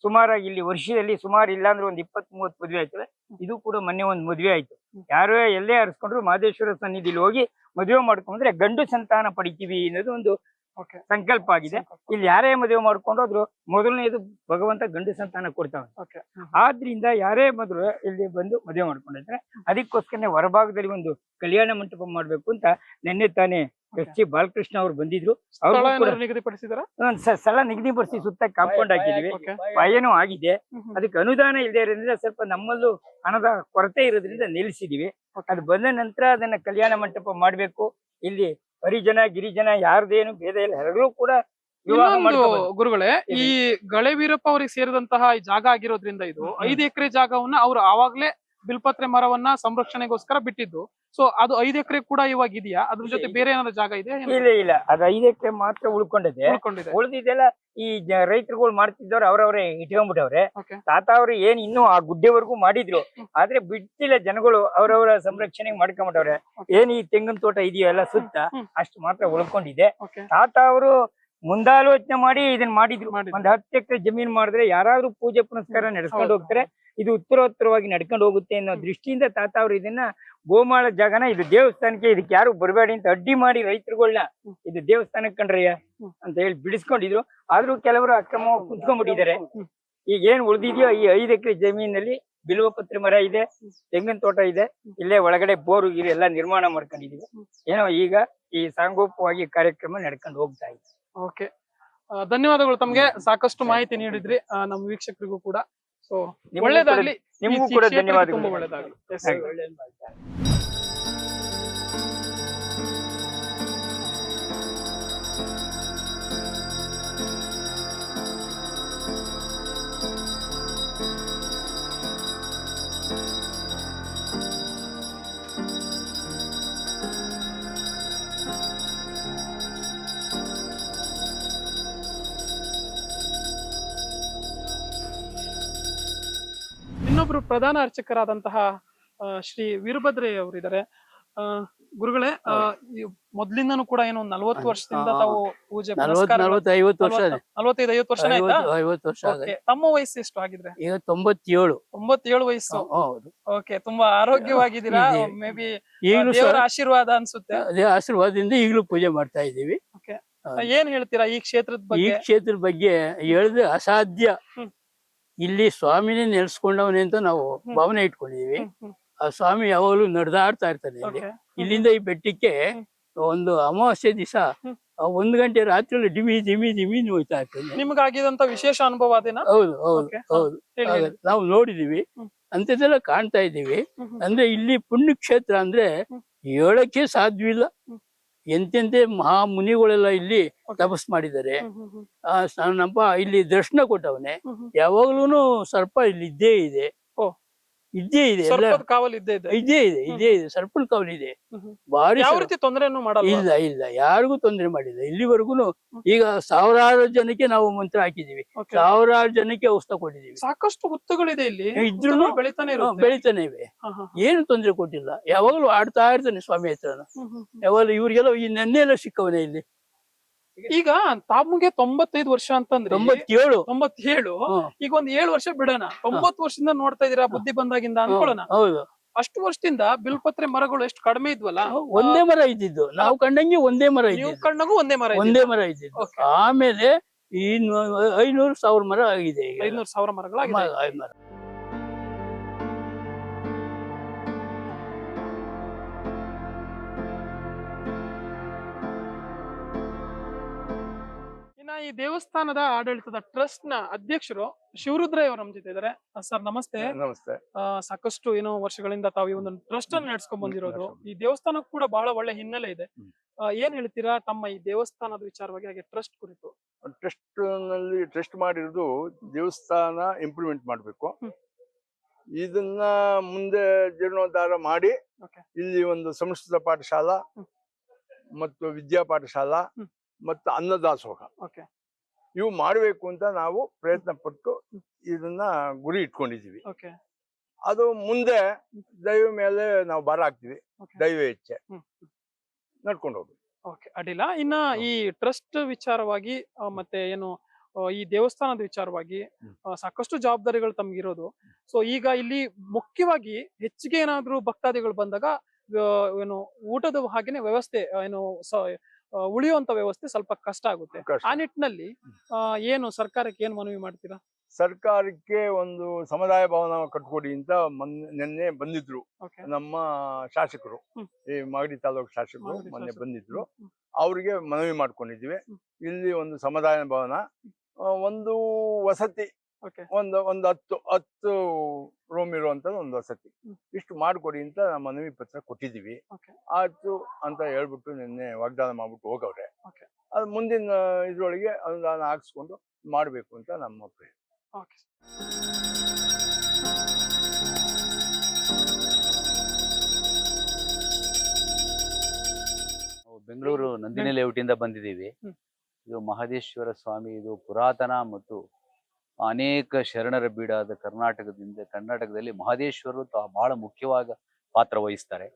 ಸುಮಾರಾಗಿ ಇಲ್ಲಿ ವರ್ಷದಲ್ಲಿ ಸುಮಾರು ಇಲ್ಲಾಂದ್ರೆ ಒಂದು ಇಪ್ಪತ್ತ್ ಮೂವತ್ತು ಮದುವೆ ಆಯ್ತದೆ. ಇದು ಕೂಡ ಮೊನ್ನೆ ಒಂದು ಮದುವೆ ಆಯ್ತು. ಯಾರೋ ಎಲ್ಲೇ ಹರಿಸ್ಕೊಂಡ್ರು ಮಹದೇಶ್ವರ ಸನ್ನಿಧಿಲಿ ಹೋಗಿ ಮದುವೆ ಮಾಡ್ಕೊಂಡ್ರೆ ಗಂಡು ಸಂತಾನ ಪಡಿತೀವಿ ಅನ್ನೋದು ಒಂದು ಸಂಕಲ್ಪ ಆಗಿದೆ. ಇಲ್ಲಿ ಯಾರೇ ಮದುವೆ ಮಾಡ್ಕೊಂಡೋದ್ರು ಮೊದಲನೇದು ಭಗವಂತ ಗಂಡು ಸಂತಾನ ಕೊಡ್ತಾವೆ ಆದ್ರಿಂದ ಯಾರೇ ಮೊದಲು ಇಲ್ಲಿ ಬಂದು ಮದುವೆ ಮಾಡ್ಕೊಂಡಿದ್ರೆ ಅದಕ್ಕೋಸ್ಕರನೇ ಹೊರಭಾಗದಲ್ಲಿ ಒಂದು ಕಲ್ಯಾಣ ಮಂಟಪ ಮಾಡ್ಬೇಕು ಅಂತ ನಿನ್ನೆ ತಾನೇ ಎಸ್ ಜಿ ಬಾಲಕೃಷ್ಣ ಅವ್ರು ಬಂದಿದ್ರು. ಸ್ಥಳ ನಿಗದಿಪಡಿಸಿ ಸುತ್ತ ಕಾಂಪೌಂಡ್ ಹಾಕಿದೀವಿ. ಭಯನೂ ಆಗಿದೆ. ಅದಕ್ಕೆ ಅನುದಾನ ಇಲ್ಲದೆ ಇರೋದ್ರಿಂದ ಸ್ವಲ್ಪ ನಮ್ಮಲ್ಲೂ ಹಣದ ಕೊರತೆ ಇರೋದ್ರಿಂದ ನಿಲ್ಲಿಸಿದೀವಿ. ಅದು ಬಂದ ನಂತರ ಅದನ್ನ ಕಲ್ಯಾಣ ಮಂಟಪ ಮಾಡ್ಬೇಕು. ಇಲ್ಲಿ ಹರಿಜನ ಗಿರಿಜನ ಯಾರ್ದೇನು ಭೇದ ಇಲ್ಲ. ಎಲ್ಲರೂ ಕೂಡ ವಿವಾಹ ಇನ್ನೊಂದು ಮಾಡ್ಕೋಬಹುದು ಗುರುಗಳೇ ಈ ಗಳೆ ವೀರಪ್ಪ ಅವರಿಗೆ ಸೇರಿದಂತಹ ಈ ಜಾಗ ಆಗಿರೋದ್ರಿಂದ ಇದು. ಐದು ಎಕರೆ ಜಾಗವನ್ನ ಅವ್ರು ಆವಾಗ್ಲೇ ಬಿಲ್ಪತ್ರೆ ಮರವನ್ನ ಸಂರಕ್ಷಣೆಗೋಸ್ಕರ ಬಿಟ್ಟಿದ್ದು. ಸೊ ಅದು ಐದು ಎಕರೆ ಕೂಡ ಇವಾಗ ಇದೆಯಾ? ಅದ್ರ ಜೊತೆ ಬೇರೆ ಏನಾದ್ರು ಜಾಗ ಇದೆ ಇಲ್ಲ ಇಲ್ಲ. ಅದು ಐದು ಎಕರೆ ಮಾತ್ರ ಉಳ್ಕೊಂಡಿದೆ. ಉಳ್ಕೊಂಡಿದೆ. ಉಳಿದಿದ್ದೆಲ್ಲ ಈ ರೈತರುಗಳು ಮಾಡ್ತಿದ್ದವ್ರು ಅವ್ರವ್ರೆ ಇಟ್ಕೊಂಡ್ಬಿಟ್ಟವ್ರೆ. ತಾತ ಅವ್ರು ಏನ್ ಇನ್ನು ಆ ಗುಡ್ಡೆವರೆಗೂ ಮಾಡಿದ್ರು. ಆದ್ರೆ ಬಿಟ್ಟಿಲ್ಲ ಜನಗಳು ಅವರವರ ಸಂರಕ್ಷಣೆ ಮಾಡ್ಕೊಂಬಿಟ್ಟವ್ರೆ Okay. ಏನ್ ಈ ತೆಂಗಿನ ತೋಟ ಇದೆಯೋ ಎಲ್ಲ ಸುತ್ತ. ಅಷ್ಟು ಮಾತ್ರ ಉಳ್ಕೊಂಡಿದೆ. ತಾತ ಅವರು ಮುಂದಾಲೋಚನೆ ಮಾಡಿ ಇದನ್ನ ಮಾಡಿದ್ರು. ಒಂದ್ ಹತ್ತು ಎಕರೆ ಜಮೀನ್ ಮಾಡಿದ್ರೆ ಯಾರಾದ್ರೂ ಪೂಜೆ ಪುನಸ್ಕಾರ ನಡೆಸ್ಕೊಂಡು ಹೋಗ್ತಾರೆ. ಇದು ಉತ್ತರೋತ್ತರವಾಗಿ ನಡ್ಕೊಂಡು ಹೋಗುತ್ತೆ ಅನ್ನೋ ದೃಷ್ಟಿಯಿಂದ ತಾತ ಅವ್ರು ಇದನ್ನ ಗೋಮಾಳ ಜಾಗನ ಇದು ದೇವಸ್ಥಾನಕ್ಕೆ ಇದಕ್ಕೆ ಯಾರು ಬರಬೇಡಿ ಅಂತ ಅಡ್ಡಿ ಮಾಡಿ ರೈತರುಗಳನ್ನ ಇದು ದೇವಸ್ಥಾನಕ್ಕೆ ಕಂಡ್ರಯ್ಯ. ಅಂತ ಹೇಳಿ ಬಿಡಿಸ್ಕೊಂಡಿದ್ರು. ಆದ್ರೂ ಕೆಲವರು ಅಕ್ರಮವಾಗಿ ಕುಂತ್ಕೊಂಡ್ಬಿಟ್ಟಿದ್ದಾರೆ. ಈಗ ಏನ್ ಉಳಿದಿದೆಯೋ ಈ ಐದು ಎಕರೆ ಜಮೀನಲ್ಲಿ ಬಿಲ್ವಪತ್ರೆ ಮರ ಇದೆ ತೆಂಗಿನ ತೋಟ ಇದೆ ಇಲ್ಲೇ ಒಳಗಡೆ ಬೋರು ಗೀರು ಎಲ್ಲ ನಿರ್ಮಾಣ ಮಾಡ್ಕೊಂಡಿದೀವಿ ಏನೋ ಈಗ ಈ ಸಾಂಗೋಪವಾಗಿ ಕಾರ್ಯಕ್ರಮ ನಡ್ಕೊಂಡು ಹೋಗ್ತಾ ಇದೆ. ಓಕೆ. ಧನ್ಯವಾದಗಳು ತಮ್ಗೆ. ಸಾಕಷ್ಟು ಮಾಹಿತಿ ನೀಡಿದ್ರಿ. ನಮ್ಮ ವೀಕ್ಷಕರಿಗೂ ಕೂಡ. ಒಳ್ಳೇದಾಗ್ಲಿ. ನಿಮಗೂ ಕೂಡ ಧನ್ಯವಾದಗಳು. ತುಂಬಾ ಒಳ್ಳೇದಾಗ್ಲಿ. ಪ್ರಧಾನ ಅರ್ಚಕರಾದಂತಹ ಶ್ರೀ ವೀರಭದ್ರಯ್ಯ ಅವರಿದ್ದಾರೆ ಗುರುಗಳೇ ಮೊದ್ಲಿಂದನೂ ಕೂಡ ಏನು ನಲ್ವತ್ತು ವರ್ಷದಿಂದ ತಾವು ಪೂಜೆ ವರ್ಷ ನಲ್ವತ್ತು- ನಲ್ವತ್ತೈದು ಐವತ್ತು ವರ್ಷ ಐವತ್ತು ತಮ್ಮ ವಯಸ್ಸು ಎಷ್ಟು ಆಗಿದ್ರೆ ಈಗ ತೊಂಬತ್ತೇಳು. ಒಂಬತ್ತೇಳು ವಯಸ್ಸು. ಹೌದು. ಓಕೆ ತುಂಬಾ ಆರೋಗ್ಯವಾಗಿದ್ದೀರಾ. ಮೇ ಬಿ ದೇವರ ಆಶೀರ್ವಾದ ಅನ್ಸುತ್ತೆ. ಅದೇ ಆಶೀರ್ವಾದದಿಂದ ಈಗಲೂ ಪೂಜೆ ಮಾಡ್ತಾ ಇದ್ದೀವಿ. ಏನ್ ಹೇಳ್ತೀರಾ ಈ ಕ್ಷೇತ್ರದ ಬಗ್ಗೆ? ಈ ಕ್ಷೇತ್ರದ ಬಗ್ಗೆ ಹೇಳಿದ್ರೆ ಅಸಾಧ್ಯ. ಇಲ್ಲಿ ಸ್ವಾಮಿನೇ ನೆಲೆಸ್ಕೊಂಡವನೇ ಅಂತ ನಾವು. ಭಾವನೆ ಇಟ್ಕೊಂಡಿದೀವಿ. ಆ ಸ್ವಾಮಿ ಯಾವಾಗಲೂ ನಡೆದಾಡ್ತಾ ಇರ್ತಾನೆ ಇಲ್ಲಿ. ಇಲ್ಲಿಂದ ಈ ಬೆಟ್ಟಕ್ಕೆ ಒಂದು ಅಮಾವಾಸ್ಯೆ ದಿವಸ. ಒಂದು ಗಂಟೆ ರಾತ್ರಿ ಡಿಮಿ ದಿಮಿ ದಿಮಿ ನೋಯ್ತಾ ಇರ್ತದೆ ನಿಮ್ಗಾಗಿದಂತ ವಿಶೇಷ ಅನುಭವ ಅದೇನಾ? ಹೌದು ಹೌದು ಹೌದು. ನಾವು ನೋಡಿದೀವಿ. ಅಂತದೆಲ್ಲ ಕಾಣ್ತಾ ಇದ್ದೀವಿ. ಅಂದ್ರೆ ಇಲ್ಲಿ ಪುಣ್ಯಕ್ಷೇತ್ರ ಅಂದ್ರೆ ಹ್ಮ್. ಹೇಳಕ್ಕೆ ಸಾಧ್ಯವಿಲ್ಲ. ಎಂತೆಂತೆ ಮಹಾ ಮುನಿಗಳೆಲ್ಲ ಇಲ್ಲಿ ತಪಸ್ ಮಾಡಿದ್ದಾರೆ. ಆ ನನ್ನಪ್ಪ ಇಲ್ಲಿ ದರ್ಶನ ಕೊಟ್ಟವನೇ. ಯಾವಾಗ್ಲೂನು ಸರ್ಪ ಇಲ್ಲಿ ಇದ್ದೇ ಇದೆ. ಇದ್ದೇ ಇದೆ ಎಲ್ಲ ಸರ್ಪದ ಕಾವಲ್ ಇದ್ದೇ ಇದೆ. ಇದೇ ಇದೆ ಇದೇ ಇದೆ ಸರ್ಪಲ್ ಕವಲ್ ಇದೆ. ಭಾರಿ ಯಾವ. ರೀತಿ ತೊಂದರೆಯನ್ನು ಮಾಡಲ್ಲ ಇಲ್ಲ ಇಲ್ಲ ಯಾರಿಗೂ ತೊಂದರೆ ಮಾಡಿಲ್ಲ. ಇಲ್ಲಿವರೆಗೂ ಈಗ ಸಾವಿರಾರು ಜನಕ್ಕೆ ನಾವು ಮಂತ್ರ ಹಾಕಿದೀವಿ Okay. ಸಾವಿರಾರು ಜನಕ್ಕೆ ಔಷಧ ಕೊಟ್ಟಿದೀವಿ ಸಾಕಷ್ಟು ಹುತ್ತುಗಳಿದೆ ಇಲ್ಲಿ. ಇದ್ರೂನು ಹುತ್ತುಗಳು ಬೆಳಿತಾನೆ ಹಾ, ಇರುತ್ತೆ ಬೆಳಿತಾನೆ ಇವೆ. ಹಾ, ಹಾ, ಏನು ತೊಂದರೆ ಕೊಟ್ಟಿಲ್ಲ. ಯಾವಾಗಲೂ ಆಡ್ತಾ ಇರ್ತಾನೆ ಸ್ವಾಮಿ ಹತ್ರನ ಹ್ಮ್, ಹ್ಮ್, ಹ್ಮ್. ಯಾವಾಗಲೂ ಇವ್ರಿಗೆಲ್ಲ ಈ ನೆನ್ನೆಲ್ಲ ಸಿಕ್ಕವನೇ ಇಲ್ಲಿ. ಈಗ ತಾಮುಗೆ ತೊಂಬತ್ತೈದು ವರ್ಷ ಅಂತಂದ್ರೆ. ತೊಂಬತ್ತೇಳು? ತೊಂಬತ್ತೇಳು. ಈಗ ಒಂದ್ ಏಳು ವರ್ಷ ಬಿಡೋಣ. ತೊಂಬತ್ತು ವರ್ಷದಿಂದ ನೋಡ್ತಾ ಇದೀರಾ ಬುದ್ಧಿ ಬಂದಾಗಿಂದ ಅನ್ಕೊಳ್ಳೋಣ. ಹೌದು. ಅಷ್ಟು ವರ್ಷದಿಂದ ಬಿಲ್ಪತ್ರೆ ಮರಗಳು ಎಷ್ಟು ಕಡಿಮೆ ಇದ್ವಲ್ಲ? ಒಂದೇ ಮರ ಇದ್ದಿದ್ದು. ನಾವು ಕಂಡಂಗೆ ಒಂದೇ ಮರ ಇದ್ದು ಕಂಡಂಗೂ ಕಣ್ಣಗೂ ಒಂದೇ ಮರ ಒಂದೇ ಮರ ಇದ್ದಿದ್ದು. ಆಮೇಲೆ ಈ ಐನೂರು ಸಾವಿರ ಮರ ಆಗಿದೆ ಐನೂರು ಸಾವಿರ ಮರಗಳಾಗಿದೆ. ಈ ದೇವಸ್ಥಾನದ ಆಡಳಿತದ ಟ್ರಸ್ಟ್ನ ಅಧ್ಯಕ್ಷರು ಶಿವರುದ್ರಯ್ಯ ಅವರು ನಮ್ಮ ಜೊತೆ ಇದಾರೆ. ಸರ್ ನಮಸ್ತೆ. ನಮಸ್ತೆ. ಸಾಕಷ್ಟು ಏನೋ ವರ್ಷಗಳಿಂದ ತಾವು ಈ ಒಂದು ಟ್ರಸ್ಟ್ ಅನ್ನು ನಡೆಸ್ಕೊಂಡ್ ಬಂದಿರೋದು ಈ ದೇವಸ್ಥಾನಕ್ಕೆ ಕೂಡ ಬಹಳ ಒಳ್ಳೆ ಹಿನ್ನೆಲೆ ಇದೆ. ಏನ್ ಹೇಳ್ತೀರಾ ತಮ್ಮ ಈ ದೇವಸ್ಥಾನದ ವಿಚಾರವಾಗಿ ಹಾಗೆ ಟ್ರಸ್ಟ್ ಕುರಿತು? ಟ್ರಸ್ಟ್ನಲ್ಲಿ ಟ್ರಸ್ಟ್ ಮಾಡಿರೋದು ದೇವಸ್ಥಾನ ಇಂಪ್ರೂವ್ಮೆಂಟ್ ಮಾಡಬೇಕು. ಇದನ್ನ ಮುಂದೆ ಜೀರ್ಣೋದ್ಧಾರ ಮಾಡಿ ಇಲ್ಲಿ ಒಂದು ಸಂಸ್ಕೃತ ಪಾಠಶಾಲಾ ಮತ್ತು ವಿದ್ಯಾ ಪಾಠಶಾಲಾ. ಮತ್ತು ಅನ್ನದಾಸೋಹ. ಓಕೆ. ಇವು ಮಾಡಬೇಕು ಅಂತ ನಾವು ಪ್ರಯತ್ನ ಪಟ್ಟು ಇದನ್ನ ಗುರಿ ಇಟ್ಕೊಂಡಿದೀವಿ ಓಕೆ. ಅದು ಮುಂದೆ ದೈವ ಮೇಲೆ ನಾವು ಬರ ಹಾಕ್ತಿವಿ. ದೈವ ಇಚ್ಛೆ. ನಡ್ಕೊಂಡು ಹೋಗಿ ಓಕೆ ಅಡ್ಡಿಲ್ಲ. ಇನ್ನ ಈ ಟ್ರಸ್ಟ್ ವಿಚಾರವಾಗಿ ಮತ್ತೆ ಏನು ಈ ದೇವಸ್ಥಾನದ ವಿಚಾರವಾಗಿ ಸಾಕಷ್ಟು ಜವಾಬ್ದಾರಿಗಳು ತಮ್ಗಿರೋದು. ಸೊ ಈಗ ಇಲ್ಲಿ ಮುಖ್ಯವಾಗಿ ಹೆಚ್ಚಿಗೆ ಏನಾದ್ರೂ ಭಕ್ತಾದಿಗಳು ಬಂದಾಗ ಏನು ಊಟದ ಹಾಗೇನೆ ವ್ಯವಸ್ಥೆ ಏನು ಉಳಿಯುವಂತ ವ್ಯವಸ್ಥೆ ಸ್ವಲ್ಪ ಕಷ್ಟ ಆಗುತ್ತೆ ಕಷ್ಟ. ಆ ನಿಟ್ಟಿನಲ್ಲಿ ಆ, ಏನು ಸರ್ಕಾರಕ್ಕೆ ಏನ್ ಮನವಿ ಮಾಡ್ತೀರಾ ಸರ್ಕಾರಕ್ಕೆ ಒಂದು ಸಮುದಾಯ ಭವನ ಕಟ್ಕೊಡಿ ಅಂತ ಮೊನ್ನೆ ನಿನ್ನೆ ಬಂದಿದ್ರು ಓಕೆ ನಮ್ಮ ಶಾಸಕರು ಹ್ಮ್. ಈ ಮಾಗಡಿ ತಾಲೂಕು ಶಾಸಕರು ಮಾಗಡಿ ಮೊನ್ನೆ ಶಾಸಕರು. ಬಂದಿದ್ರು ಹ್ಮ್. ಅವ್ರಿಗೆ ಮನವಿ ಮಾಡ್ಕೊಂಡಿದ್ವಿ ಹ್ಮ್. ಇಲ್ಲಿ ಒಂದು ಸಮುದಾಯ ಭವನ ಆ, ಒಂದು ವಸತಿ ಒಂದು ಒಂದು ಹತ್ತು ಹತ್ತು ರೂಮ್ ಇರುವಂತದ್ದು ಒಂದು ವಸತಿ. ಇಷ್ಟು ಮಾಡಿಕೊಡಿ ಅಂತ ಮನವಿ ಪತ್ರ ಕೊಟ್ಟಿದೀವಿ. ಆಯ್ತು ಅಂತ ಹೇಳ್ಬಿಟ್ಟು ನಿನ್ನೆ ವಾಗ್ದಾನ ಮಾಡ್ಬಿಟ್ಟು ಹೋಗವ್ರೆ. ಅದು ಮುಂದಿನ ಇದ್ರೊಳಗೆ ಅನುದಾನ ಹಾಕ್ಸ್ಕೊಂಡು ಮಾಡಬೇಕು ಅಂತ ನಮ್ಮ ಪ್ರಯತ್ನ ಓಕೆ ಬೆಂಗಳೂರು ನಂದಿನಿ ಲೇಔಟಿಂದ ಬಂದಿದ್ದೀವಿ. ಇದು ಮಹದೇಶ್ವರ ಸ್ವಾಮಿ ಇದು ಪುರಾತನ ಮತ್ತು ಅನೇಕ ಶರಣರ ಬೀಡಾದ ಕರ್ನಾಟಕದಿಂದ ಕರ್ನಾಟಕದಲ್ಲಿ ಮಹದೇಶ್ವರರು ಬಹಳ ಮುಖ್ಯವಾದ ಪಾತ್ರ ವಹಿಸ್ತಾರೆ.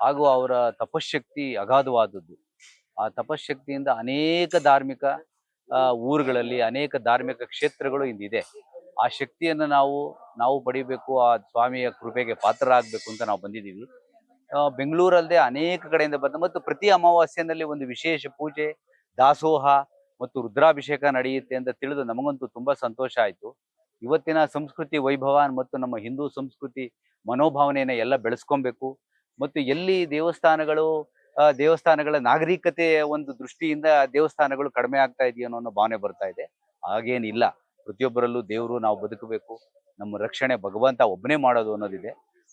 ಹಾಗೂ ಅವರ ತಪಶಕ್ತಿ ಅಗಾಧವಾದದ್ದು. ಆ ತಪಶಕ್ತಿಯಿಂದ ಅನೇಕ ಧಾರ್ಮಿಕ ಊರುಗಳಲ್ಲಿ ಅನೇಕ ಧಾರ್ಮಿಕ ಕ್ಷೇತ್ರಗಳು ಇಂದಿದೆ. ಆ ಶಕ್ತಿಯನ್ನು ನಾವು ನಾವು ಪಡಿಬೇಕು, ಆ ಸ್ವಾಮಿಯ ಕೃಪೆಗೆ ಪಾತ್ರರಾಗಬೇಕು ಅಂತ ನಾವು ಬಂದಿದ್ದೀವಿ. ಬೆಂಗಳೂರಲ್ಲದೆ ಅನೇಕ ಕಡೆಯಿಂದ ಬಂದ, ಮತ್ತು ಪ್ರತಿ ಅಮಾವಾಸ್ಯೆನಲ್ಲಿ ಒಂದು ವಿಶೇಷ ಪೂಜೆ, ದಾಸೋಹ ಮತ್ತು ರುದ್ರಾಭಿಷೇಕ ನಡೆಯುತ್ತೆ ಅಂತ ತಿಳಿದು ನಮಗಂತೂ ತುಂಬಾ ಸಂತೋಷ ಆಯ್ತು. ಇವತ್ತಿನ ಸಂಸ್ಕೃತಿ ವೈಭವ ಮತ್ತು ನಮ್ಮ ಹಿಂದೂ ಸಂಸ್ಕೃತಿ ಮನೋಭಾವನೆಯನ್ನ ಎಲ್ಲ ಬೆಳೆಸ್ಕೊಬೇಕು. ಮತ್ತು ಎಲ್ಲಿ ದೇವಸ್ಥಾನಗಳು ದೇವಸ್ಥಾನಗಳ ನಾಗರಿಕತೆಯ ಒಂದು ದೃಷ್ಟಿಯಿಂದ ದೇವಸ್ಥಾನಗಳು ಕಡಿಮೆ ಆಗ್ತಾ ಇದೆಯೋ ಅನ್ನೋ ಭಾವನೆ ಬರ್ತಾ ಇದೆ. ಹಾಗೇನಿಲ್ಲ. ಪ್ರತಿಯೊಬ್ಬರಲ್ಲೂ ದೇವರು ನಾವು ಬದುಕಬೇಕು. ನಮ್ಮ ರಕ್ಷಣೆ ಭಗವಂತ ಒಬ್ಬನೇ ಮಾಡೋದು ಅನ್ನೋದಿದೆ.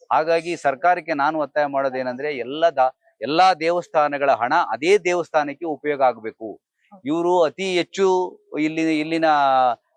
ಹಾಗಾಗಿ ಸರ್ಕಾರಕ್ಕೆ ನಾನು ಒತ್ತಾಯ ಮಾಡೋದೇನಂದ್ರೆ ಎಲ್ಲ ದ, ಎಲ್ಲಾ ದೇವಸ್ಥಾನಗಳ ಹಣ ಅದೇ ದೇವಸ್ಥಾನಕ್ಕೆ ಉಪಯೋಗ ಆಗಬೇಕು. ಇವರು ಅತಿ ಹೆಚ್ಚು ಇಲ್ಲಿ, ಇಲ್ಲಿನ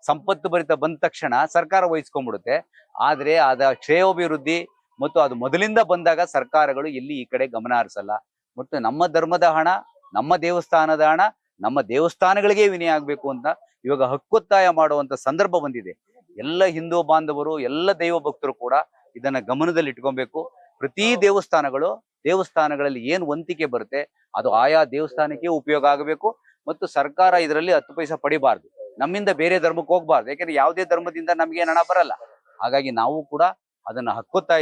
ಸಂಪತ್ತು ಭರಿತ ಬಂದ ತಕ್ಷಣ ಸರ್ಕಾರ ವಹಿಸ್ಕೊಂಡ್ಬಿಡುತ್ತೆ. ಆದ್ರೆ ಅದ ಶ್ರೇಯೋಭಿವೃದ್ಧಿ ಮತ್ತು ಅದು ಮೊದಲಿಂದ ಬಂದಾಗ ಸರ್ಕಾರಗಳು ಇಲ್ಲಿ ಈ ಕಡೆ ಗಮನ ಹರಿಸಲ್ಲ. ಮತ್ತು ನಮ್ಮ ಧರ್ಮದ ಹಣ, ನಮ್ಮ ದೇವಸ್ಥಾನದ ಹಣ, ನಮ್ಮ ದೇವಸ್ಥಾನಗಳಿಗೆ ವಿನಯ ಆಗ್ಬೇಕು ಅಂತ ಇವಾಗ ಹಕ್ಕೊತ್ತಾಯ ಮಾಡುವಂತ ಸಂದರ್ಭ ಬಂದಿದೆ. ಎಲ್ಲ ಹಿಂದೂ ಬಾಂಧವರು, ಎಲ್ಲ ದೈವ ಭಕ್ತರು ಕೂಡ ಇದನ್ನ ಗಮನದಲ್ಲಿ ಇಟ್ಕೊಬೇಕು. ಪ್ರತಿ ದೇವಸ್ಥಾನಗಳು, ದೇವಸ್ಥಾನಗಳಲ್ಲಿ ಏನ್ ವಂತಿಕೆ ಬರುತ್ತೆ, ಅದು ಆಯಾ ದೇವಸ್ಥಾನಕ್ಕೆ ಉಪಯೋಗ ಆಗಬೇಕು. ಮತ್ತು ಸರ್ಕಾರ ಇದರಲ್ಲಿ ಹತ್ತು ಪೈಸಾ ಪಡಿಬಾರ್ದು. ನಮ್ಮಿಂದ ಬೇರೆ ಧರ್ಮಕ್ಕೆ ಹೋಗ್ಬಾರ್ದು. ಯಾಕಂದ್ರೆ ಯಾವುದೇ ಧರ್ಮದಿಂದ ನಮ್ಗೆ ಹಣ ಬರಲ್ಲ. ಹಾಗಾಗಿ ನಾವು ಕೂಡ ಅದನ್ನ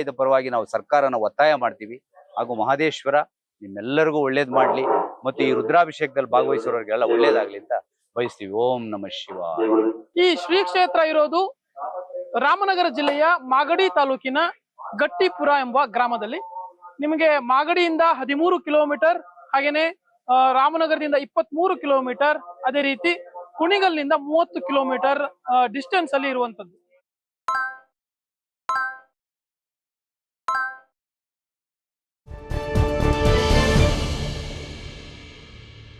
ಇದ್ದ ಪರವಾಗಿ ನಾವು ಸರ್ಕಾರನ ಒತ್ತಾಯ ಮಾಡ್ತೀವಿ. ಹಾಗೂ ಮಹದೇಶ್ವರ, ನಿಮ್ಮೆಲ್ಲರಿಗೂ ಒಳ್ಳೇದ್ ಮಾಡ್ಲಿ. ಮತ್ತು ಈ ರುದ್ರಾಭಿಷೇಕದಲ್ಲಿ ಭಾಗವಹಿಸೋರಿಗೆಲ್ಲ ಒಳ್ಳೇದಾಗ್ಲಿ ಅಂತ ಬಯಸ್ತೀವಿ. ಓಂ ನಮ ಶಿವ ಈ ಶ್ರೀ ಕ್ಷೇತ್ರ ಇರೋದು ರಾಮನಗರ ಜಿಲ್ಲೆಯ ಮಾಗಡಿ ತಾಲೂಕಿನ ಗಟ್ಟಿಪುರ ಎಂಬ ಗ್ರಾಮದಲ್ಲಿ. ನಿಮಗೆ ಮಾಗಡಿಯಿಂದ ಹದಿಮೂರು ಕಿಲೋಮೀಟರ್ ಹಾಗೇನೆ ರಾಮನಗರದಿಂದ ಇಪ್ಪತ್ತ್ ಮೂರು ಕಿಲೋಮೀಟರ್ ಅದೇ ರೀತಿ ಕುಣಿಗಲ್ನಿಂದ ಮೂವತ್ತು ಕಿಲೋಮೀಟರ್ ಡಿಸ್ಟೆನ್ಸ್ ಅಲ್ಲಿ ಇರುವಂತದ್ದು